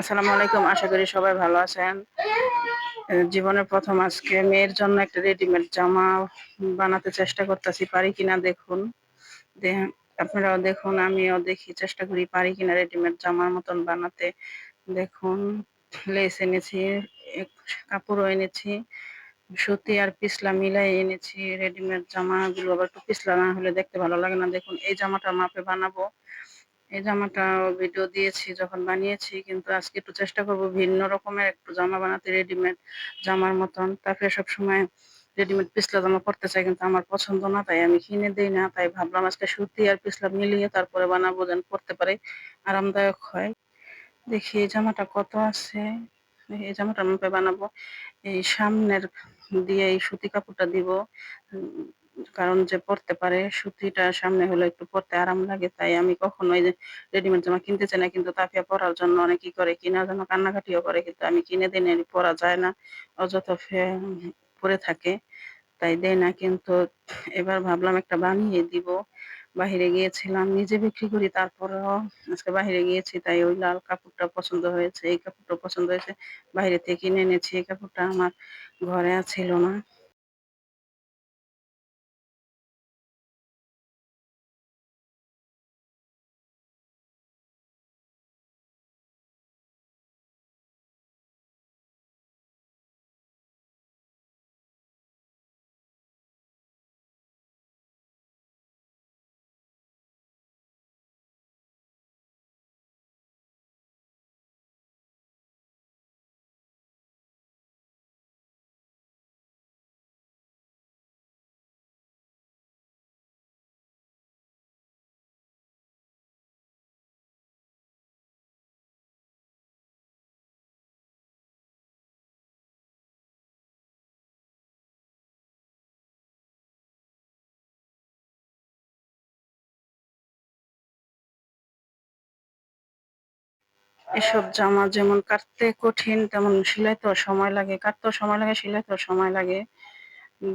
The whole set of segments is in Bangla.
আসসালামু আলাইকুম, আশা করি সবাই ভালো আছেন। জীবনের প্রথম আজকে মেয়ের জন্য একটা রেডিমেড জামা বানাতে চেষ্টা করতেছি, পারি কিনা দেখুন। আপনারাও দেখুন, আমিও দেখি, চেষ্টা করি পারি কিনা রেডিমেড জামার মতন বানাতে। দেখুন, লেস এনেছি কাপড়ও এনেছি, সুতি আর পিছলা মিলাই এনেছি রেডিমেড জামাগুলো, আবার একটু পিছলা না হলে দেখতে ভালো লাগে না। দেখুন, এই জামাটা মাপে বানাবো। এই জামাটা ভিডিও দিয়েছি, যখন বানিয়েছি, কিন্তু আজকে একটু চেষ্টা করব ভিন্ন রকমের একটু জামা বানাতে রেডিমেড জামার মতন। তারপরে সবসময় রেডিমেড পিসলা জামা পরতে চাই, কিন্তু আমার পছন্দ না, তাই আমি কিনে দিই না। তাই ভাবলাম আজকে সুতি আর পিছলা মিলিয়ে তারপরে বানাবো, যেন পরতে পারে। আরামদায়ক হয়। দেখি এই জামাটা কত আছে। এই জামাটা মাপে বানাবো। এই সামনের দিয়ে এই সুতি কাপড়টা দিব। কারণ যে পরতে পারে, সুতিটা সামনে হলে একটু পরতে আরাম লাগে, তাই আমি কখনোই রেডিমেড জামা কিনতে চাই না, কিন্তু তাপিয়া পরার জন্য অনেকেই করে কিনা, যেন কান্নাকাটিও করে, কিন্তু আমি কিনে দিনে পরা যায় না, অযথা পরে থাকে, তাই দেয় না, কিন্তু এবার ভাবলাম একটা বানিয়ে দিব। বাহিরে গিয়েছিলাম, নিজে বিক্রি করি, তারপরেও আজকে বাহিরে গিয়েছি, তাই ওই লাল কাপড়টা পছন্দ হয়েছে, এই কাপড়টা পছন্দ হয়েছে, বাইরে থেকে কিনে এনেছি, এই কাপড়টা আমার ঘরে ছিল না। এসব জামা যেমন কাটতে কঠিন, তেমন সেলাইতেও সময় লাগে। কাটতেও সময় লাগে, সেলাইতেও সময় লাগে।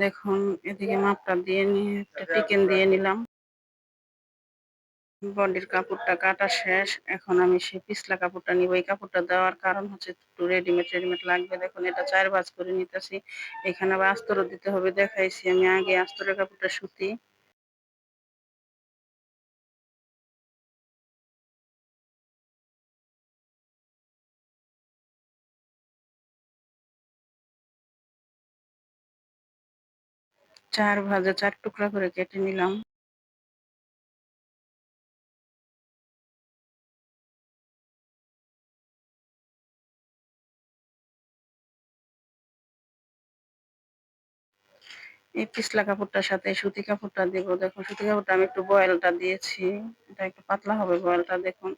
দেখুন, এদিকে মাপটা দিয়ে নিয়ে একটা টিকেন দিয়ে নিলাম। বডির কাপড়টা কাটা শেষ। এখন আমি সেই পিছলা কাপড়টা নিব। এই কাপড়টা দেওয়ার কারণ হচ্ছে একটু রেডিমেড রেডিমেড লাগবে। দেখুন, এটা চার বাজ করে নিতেছি। এখানে আবার আস্তরও দিতে হবে। দেখাইছি আমি আগে আস্তরের কাপড়টা সুতি। চার ভাজা চার টুকরা করে কেটে নিলাম। এই পিছলা কাপড়টার সাথে সুতি কাপড়টা দিব। দেখুন, সুতি কাপড়টা আমি একটু বয়েলটা দিয়েছি। এটা একটু পাতলা হবে বয়েলটা, দেখুন।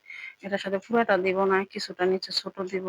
এটার সাথে পুরাটা দিব না, কিছুটা নিচে ছোট দিব।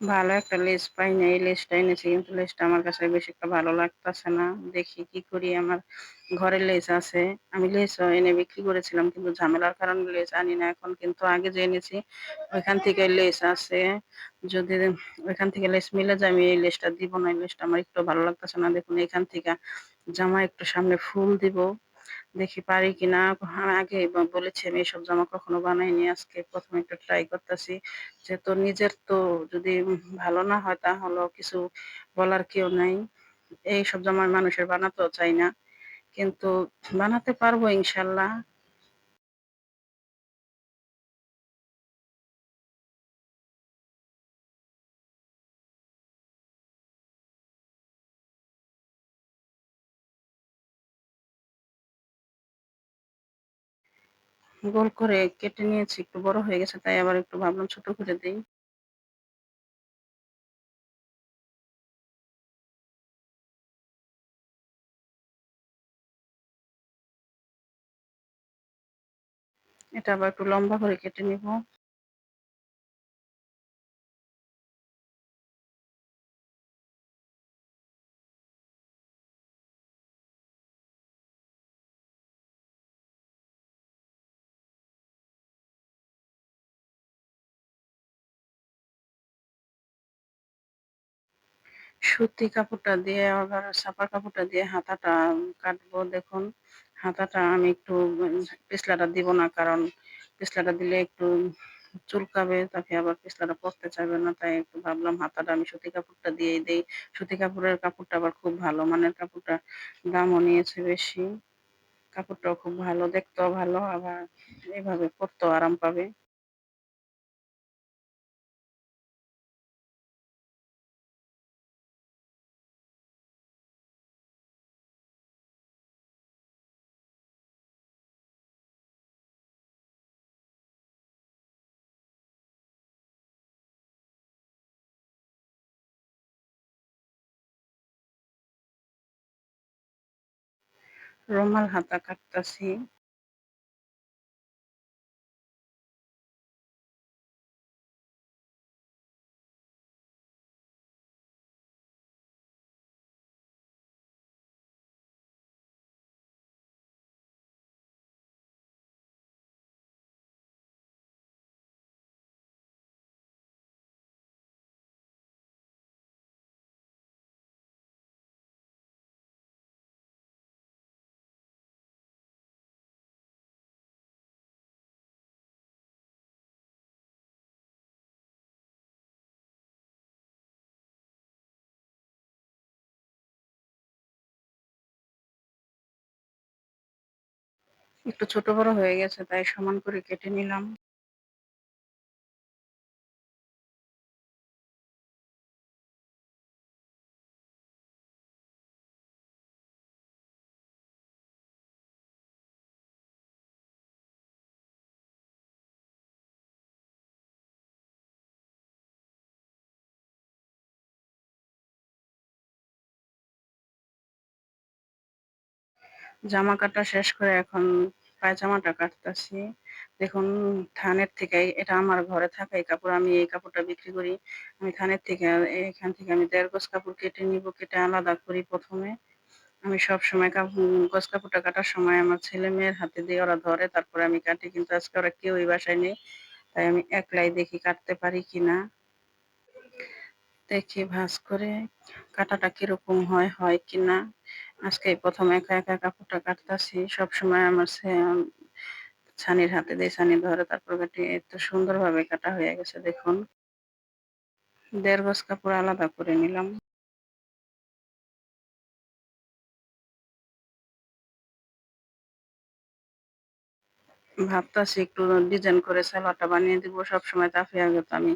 ভালো একটা লেস পাই না এই লেসটা এনেছি কিন্তু লেসটা আমার কাছে বেশি একটা ভালো লাগতেছে না। দেখি কি করি, আমার ঘরে লেস আছে। আমি লেস এনে বিক্রি করেছিলাম কিন্তু ঝামেলার কারণে লেস আনি না। এখন কিন্তু আগে যে এনেছি, ওইখান থেকে লেস আছে। যদি ওইখান থেকে লেস মিলে যায়, আমি এই লেসটা দিব না। এই লেসটা আমার একটু ভালো লাগতেছে না। দেখুন এখান থেকে জামা একটু সামনে ফুল দিব। দেখি পারি কিনা আমি আগে বলেছি আমি এইসব জামা কখনো বানাইনি, আজকে প্রথমে একটু ট্রাই করতেছি। যে তো নিজের তো যদি ভালো না হয় তাহলে কিছু বলার কেউ নাই। এইসব জামা মানুষের বানাতেও চাই না। কিন্তু বানাতে পারব ইনশাল্লাহ। গোল করে কেটে নিয়েছি, একটু বড় হয়ে গেছে, তাই আবার একটু ভাবলাম ছোট করে দিই। এটা আবার একটু লম্বা করে কেটে নিব। সুতি কাপড়টা দিয়ে আবার ছাপা কাপড়টা দিয়ে হাতাটা কাটবো। দেখুন, হাতাটা আমি একটু পিছলাটা দিব না, কারণ পিছলাটা দিলে একটু চুলকাবে, তাকে আবার পিছলাটা পরতে চাইবে না। তাই একটু ভাবলাম হাতাটা আমি সুতি কাপড়টা দিয়েই দেই। সুতি কাপড়ের কাপড়টা আবার খুব ভালো, মানের কাপড়টা দামও নিয়েছে বেশি। কাপড়টাও খুব ভালো, দেখতেও ভালো, আবার এভাবে পরতেও আরাম পাবে। রুমাল হাতা কাটতাছি। একটু ছোট বড় হয়ে গেছে তাই সমান করে কেটে নিলাম। জামা কাটা শেষ করে এখন পায়জামাটা কাটতাছি। দেখুন, থানের থেকে এটা আমার ঘরে থাকা এই কাপড়, আমি এই কাপড়টা বিক্রি করি। আমি থানের থেকে, এখান থেকে আমি দেড় গজ কাপড় কেটে নিব, কেটে আলাদা করি প্রথমে। আমি সব সময় গজ কাপড়টা কাটার সময় আমার ছেলে মেয়ের হাতে দিয়ে ওরা ধরে, তারপরে আমি কাটি, কিন্তু আজকে ওরা কেউই বাসায় নেই, তাই আমি একলাই দেখি কাটতে পারি কিনা দেখি ভাঁজ করে কাটাটা কীরকম হয় হয় কিনা আজকে প্রথম একা একা কাপড়টা কাটতাছি, সবসময় আমার ছানির হাতে দিয়ে, ছানি ধরে, তারপর কাটি এত সুন্দরভাবে কাটা হয়ে গেছে, দেখুন। দেড় গজ কাপড় আলাদা করে নিলাম। ভাবতাছি একটু ডিজাইন করে সালোয়ারটা বানিয়ে দিব, সবসময় তাফিয়া তো আমি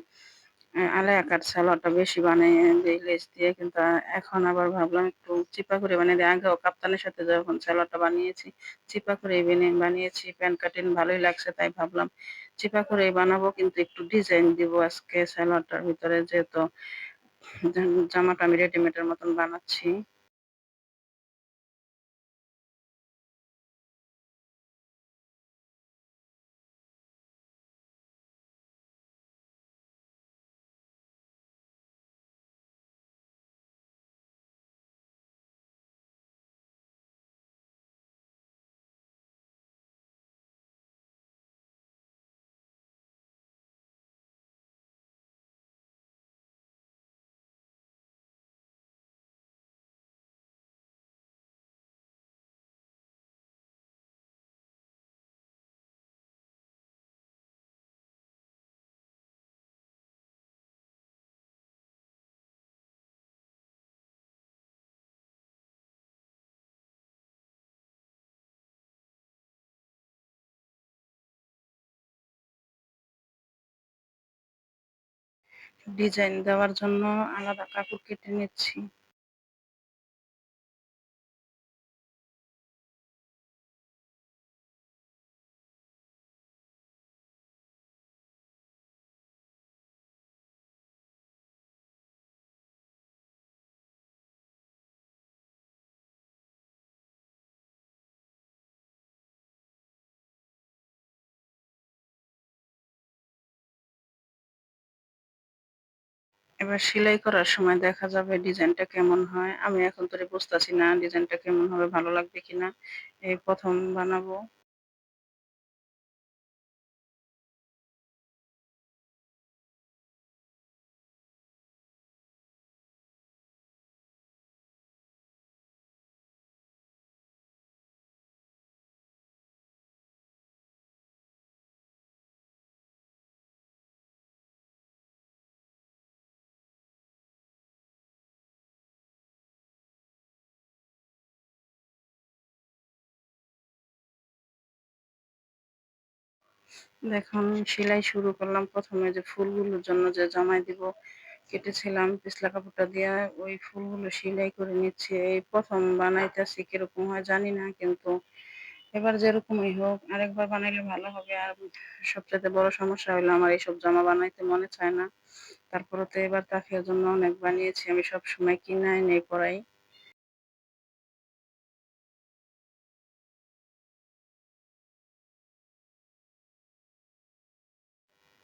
আলায়া কাট সালোয়ারটা বেশি বানিয়ে দিই, লেস দিয়ে, কিন্তু এখন আবার ভাবলাম একটু চিপা করে বানিয়ে দিই। আগেও কাপ্তানের সাথে যখন সালোয়ারটা বানিয়েছি, চিপা করে বানিয়েছি, প্যান্ট কাটিন ভালোই লাগছে, তাই ভাবলাম চিপা করে বানাবো, কিন্তু একটু ডিজাইন দিব আজকে সালোয়ারটার ভিতরে, যেহেতু জামাটা আমি রেডিমেডের মতন বানাচ্ছি। ডিজাইন দেওয়ার জন্য আলাদা কাপড় কেটে নিচ্ছি। এবার সেলাই করার সময় দেখা যাবে ডিজাইনটা কেমন হয়। আমি এখন ধরে বুঝতেছি না ডিজাইনটা কেমন হবে, ভালো লাগবে কিনা। এই প্রথম বানাবো। দেখুন, সেলাই শুরু করলাম। প্রথমে যে ফুলগুলোর জন্য যে জামায় দিব, কেটেছিলাম পিছলা কাপড়টা দিয়া, ওই ফুলগুলো সেলাই করে নিচ্ছি। এই ১ম বানাইতেছি, কীরকম হয় জানি না। কিন্তু এবার যেরকমই হোক, আরেকবার বানাইলে ভালো হবে। আর সবচেয়ে বড় সমস্যা হইল আমার এইসব জামা বানাইতে মনে চায় না। তারপরে তো এবার তাফিয়ার জন্য অনেক বানিয়েছি। আমি সবসময় কিনা এনে পড়াই।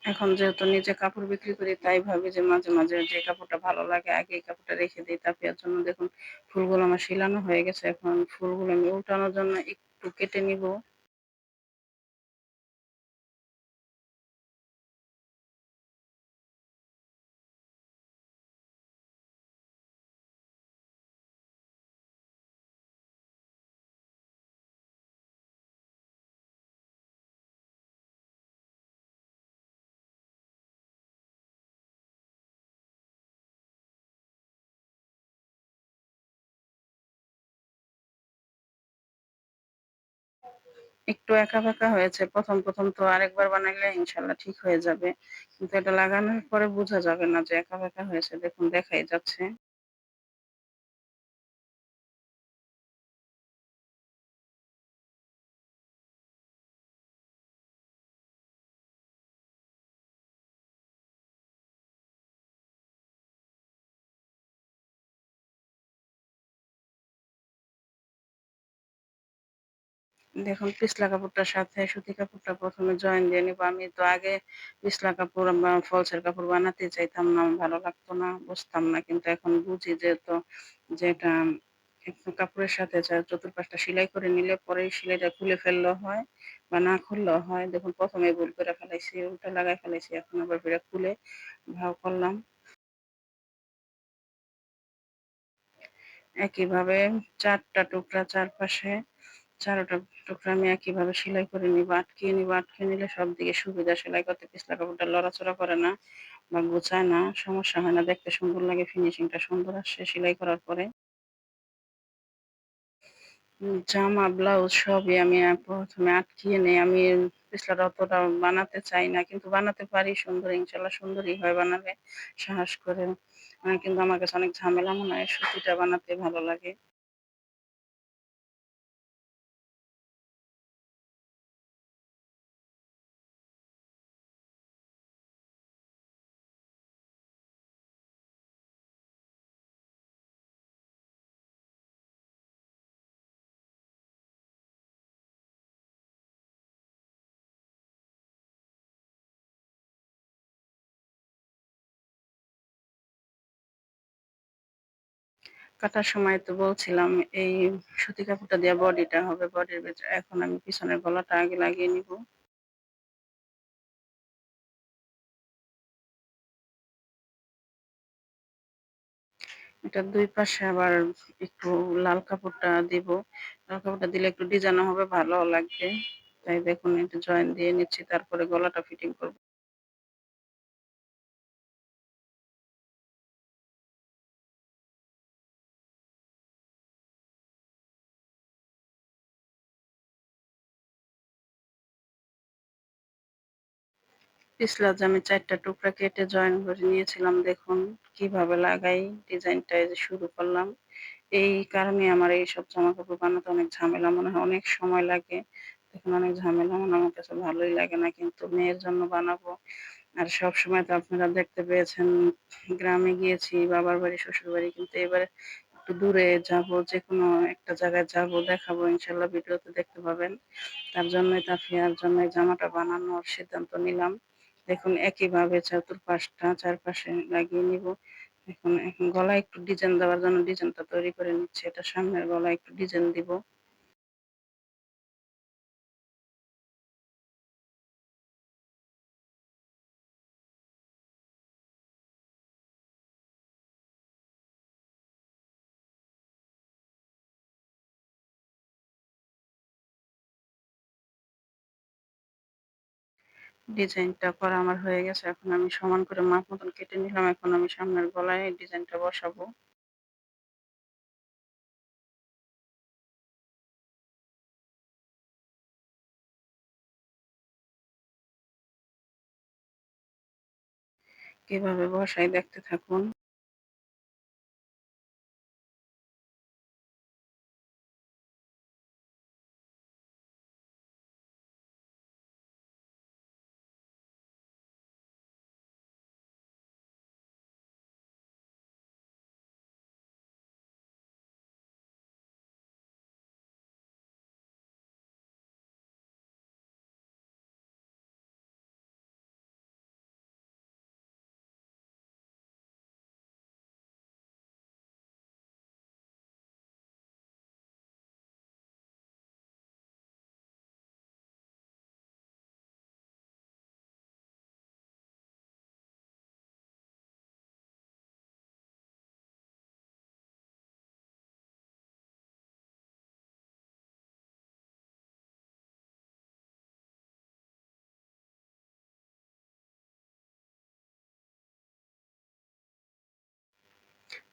এখন যেহেতু নিজে কাপড় বিক্রি করি তাই ভাবি যে মাঝে, মাঝে যে কাপড়টা ভালো লাগে আগে এই কাপড়টা রেখে দিই তাপিয়ার জন্য। দেখুন ফুলগুলো আমার শিলানো হয়ে গেছে। এখন ফুলগুলো আমি উল্টানোর জন্য একটু কেটে নিবো। একটু একা ফাঁকা হয়েছে। ১ম, ১ম তো আরেকবার বানাইলে ইনশাল্লাহ ঠিক হয়ে যাবে। কিন্তু এটা লাগানোর পরে বোঝা যাবে না যে একা ফাঁকা হয়েছে। দেখুন দেখাই যাচ্ছে। দেখুন পিছলা কাপড়টার সাথে সুতি কাপড়টা ১ম এ জয়েন দিয়ে নিবো। আমি তো আগে পিছলা কাপড় বা ফলসের কাপড় বানাতে চাইতাম না। ভালো লাগতো না, বুঝতাম না। কিন্তু এখন বুঝি যেহেতু যে এটা একটু কাপড়ের সাথে চতুর্পাশটা সেলাই করে নিলে পরে সেলাইটা খুলে ফেললেও হয় বা না খুললেও হয়। দেখুন প্রথমে ভুল করে ফেলাইছি, উল্টা লাগাই ফেলাইছি। এখন আবার ফিরে খুলে ভাও করলাম। একইভাবে চারটা টুকরা চারপাশে ৪ টা টুকরা আমি একইভাবে সেলাই করে নিবো। আটকিয়ে নিবো। আটকিয়ে নিলে সবদিকে সুবিধা সেলাই করতে পিছলা কাপড়টা লড়াচড়া করে না বা গোছায় না, সমস্যা হয় না। দেখতে সুন্দর লাগে, ফিনিশিংটা সুন্দর আসে সেলাই করার পরে। জামা, ব্লাউজ সবই আমি প্রথমে আটকিয়ে নেই। আমি পিছলাটা অতটা বানাতে চাই না। কিন্তু বানাতে পারি সুন্দর ইনশাল্লাহ সুন্দরই হয় বানালে সাহস করে। কিন্তু আমার কাছে অনেক ঝামেলা মনে হয় সুতিটা বানাতে ভালো লাগে। কাটার সময় তো বলছিলাম এই সুতি কাপড়টা দিয়ে বডিটা হবে। বডির ভেতরে এখন আমি পিছনের গলাটা আগে লাগিয়ে নিবো। এটার ২ পাশে আবার একটু লাল কাপড়টা দিব। লাল কাপড়টা দিলে একটু ডিজাইনও হবে, ভালোও লাগবে। তাই দেখুন একটু জয়েন দিয়ে নিচ্ছি। তারপরে গলাটা ফিটিং করব। পিছলা যে আমি ৪ টা টুকরা কেটে জয়েন করে নিয়েছিলাম দেখুন কীভাবে লাগাই ডিজাইনটা যে শুরু করলাম। এই কারণে আমার এইসব জামাকাপড় বানাতে অনেক ঝামেলা মনে হয়, অনেক সময় লাগে। দেখুন অনেক ঝামেলা মনে আমার কাছে ভালোই লাগে না। কিন্তু মেয়ের জন্য বানাবো। আর সবসময় তো আপনারা দেখতে পেয়েছেন গ্রামে গিয়েছি, বাবার বাড়ি, শ্বশুরবাড়ি। কিন্তু এবারে একটু দূরে যাব, যেকোনো একটা জায়গায় যাব, দেখাবো ইনশাল্লাহ ভিডিওতে দেখতে পাবেন। তার জন্যই তাফিয়ার জন্য জামাটা বানানোর সিদ্ধান্ত নিলাম। দেখুন, একইভাবে চতুর্পাশটা চারপাশে লাগিয়ে নিব। এখন এখন গলায় একটু ডিজাইন দেওয়ার জন্য ডিজাইনটা তৈরি করে নিচ্ছি। এটা সামনের গলায় একটু ডিজাইন দিব। ডিজাইনটা করা আমার হয়ে গেছে। এখন আমি সমান করে মাপ মতন কেটে নিলাম। এখন আমি সামনের গলায় ডিজাইনটা বসাবো। কীভাবে বসাই দেখতে থাকুন।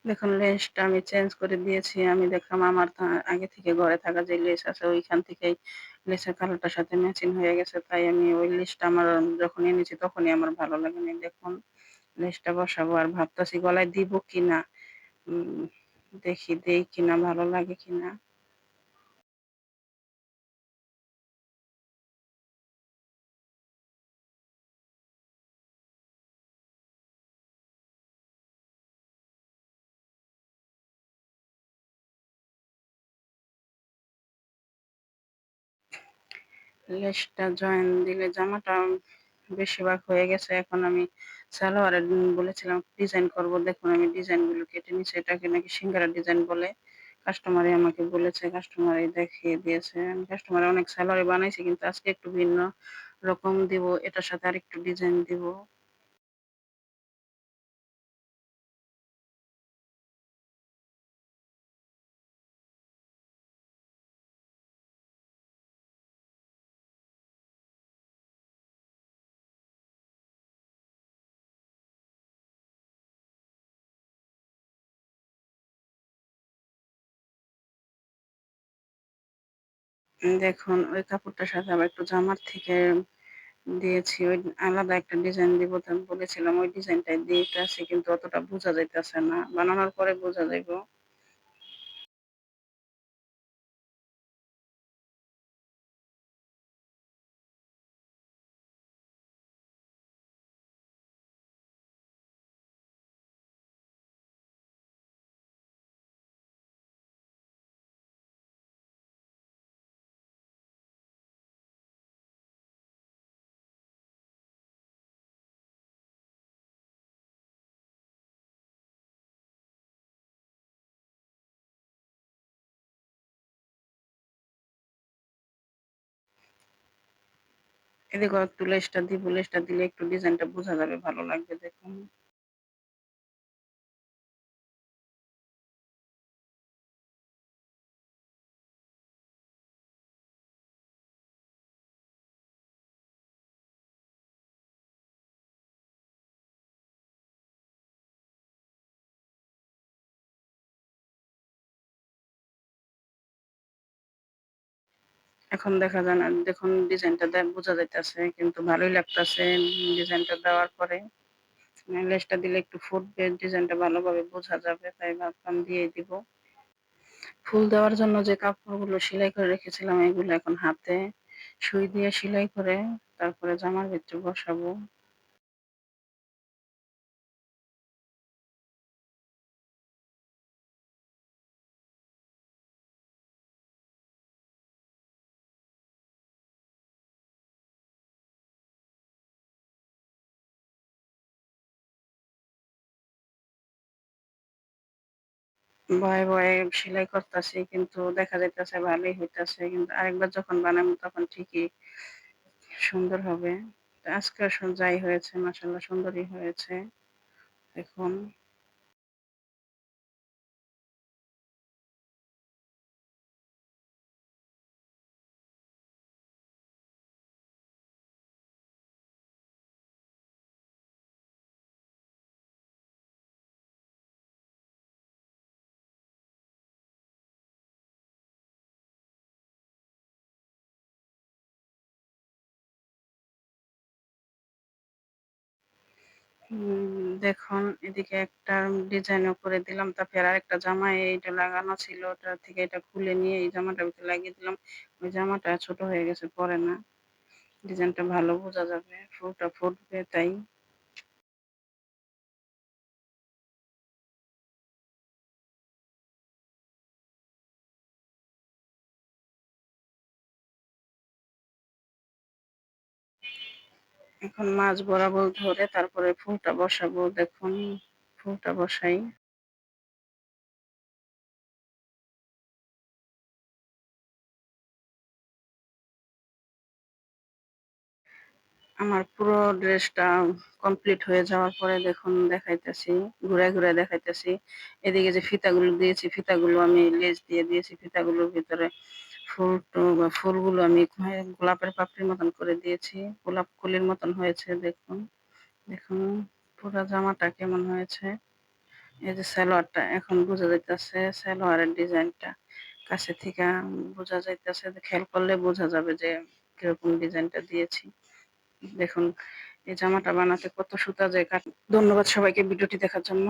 দেখুন লেন্সটা আমি চেঞ্জ করে দিয়েছি। আমি দেখলাম আমার আগে থেকে ঘরে থাকা যে লেস আছে, ওইখান থেকেই লেসের কালারটার সাথে ম্যাচিং হয়ে গেছে। তাই আমি ওই লেসটা আমার, যখন এনেছি তখনই আমার ভালো লাগেনি। দেখুন লেসটা বসাবো আর ভাবতেছি গলায় দিব কিনা? দেখি, দেই কিনা, ভালো লাগে কিনা? লেসটা জয়েন দিলে জামাটা বেশিরভাগ হয়ে গেছে। এখন আমি সালোয়ারে বলেছিলাম ডিজাইন করব, দেখুন আমি ডিজাইনগুলো কেটে নিচ্ছি এটাকে নাকি সিঙ্গারা ডিজাইন বলে। কাস্টমারে আমাকে বলেছে কাস্টমারে দেখিয়ে দিয়েছে। আমি কাস্টমারে অনেক সালোয়ারে বানাইছি, কিন্তু আজকে একটু ভিন্ন রকম দিব, এটার সাথে আরেকটু ডিজাইন দিব। দেখুন, ওই কাপড়টার সাথে আবার একটু জামার থেকে দিয়েছি। ওই আলাদা একটা ডিজাইন দিব বলেছিলাম, ওই ডিজাইনটাই দিতেছি কিন্তু অতটা বোঝা যাইতেছে না। বানানোর পরে বোঝা যাইব। এদিকে একটু দিয়ে দিব স্টার দিলে একটু ডিজাইনটা বোঝা যাবে ভালো লাগবে দেখুন। এখন দেখা যায় না, দেখুন ডিজাইনটা বোঝা যাইতেছে, কিন্তু ভালোই লাগতেছে ডিজাইনটা দেওয়ার পরে। লেসটা দিলে একটু ফুটবে ডিজাইনটা ভালোভাবে বোঝা যাবে, তাই ভাবলাম দিয়ে দিব। ফুল দেওয়ার জন্য যে কাপড়গুলো সেলাই করে রেখেছিলাম, এগুলো এখন হাতে। সুই দিয়ে সেলাই করে, তারপরে জামার ভিতরে বসাবো। ভয়ে, ভয়ে সেলাই করতাছি কিন্তু দেখা যাইতেছে ভালোই হইতাছে। কিন্তু আরেকবার যখন বানাবো তখন ঠিকই সুন্দর হবে। আজকে যাই হয়েছে মাশাআল্লাহ সুন্দরই হয়েছে। দেখুন। হুম, দেখুন এদিকে একটা ডিজাইনও করে দিলাম। তারপরে আরেকটা জামা এইটা লাগানো ছিল ওটা থেকে এটা খুলে নিয়ে এই জামাটা ভিতরে লাগিয়ে দিলাম। ওই জামাটা ছোট হয়ে গেছে পরে না। ডিজাইনটা ভালো বোঝা যাবে। ফুলটা ফুটবে তাই। এখন মাছ বরাবর ধরে তারপরে ফুলটা বসাবো। দেখুন ফুলটা বসাই। আমার পুরো ড্রেসটা কমপ্লিট হয়ে যাওয়ার পরে দেখুন দেখাইতেছি। ঘুরায়, ঘুরায় দেখাইতেছি। এদিকে যে ফিতাগুলো দিয়েছি, ফিতাগুলো আমি লেজ দিয়ে দিয়েছি। ফিতাগুলোর ভিতরে ফুল বা ফুলগুলো আমি গোলাপের পাপড়ির মতন করে দিয়েছি। গোলাপ কুলির মতন হয়েছে, দেখুন। দেখুন, পুরো জামাটা কেমন হয়েছে। এই যে সালোয়ারটা, এখন বোঝা যাইতেছে সালোয়ারের ডিজাইনটা কাছে থেকে বোঝা যাইতেছে খেয়াল করলে বোঝা যাবে যে কীরকম ডিজাইনটা দিয়েছি দেখুন, এই জামাটা বানাতে কত সুতা যায় ধন্যবাদ সবাইকে ভিডিওটি দেখার জন্য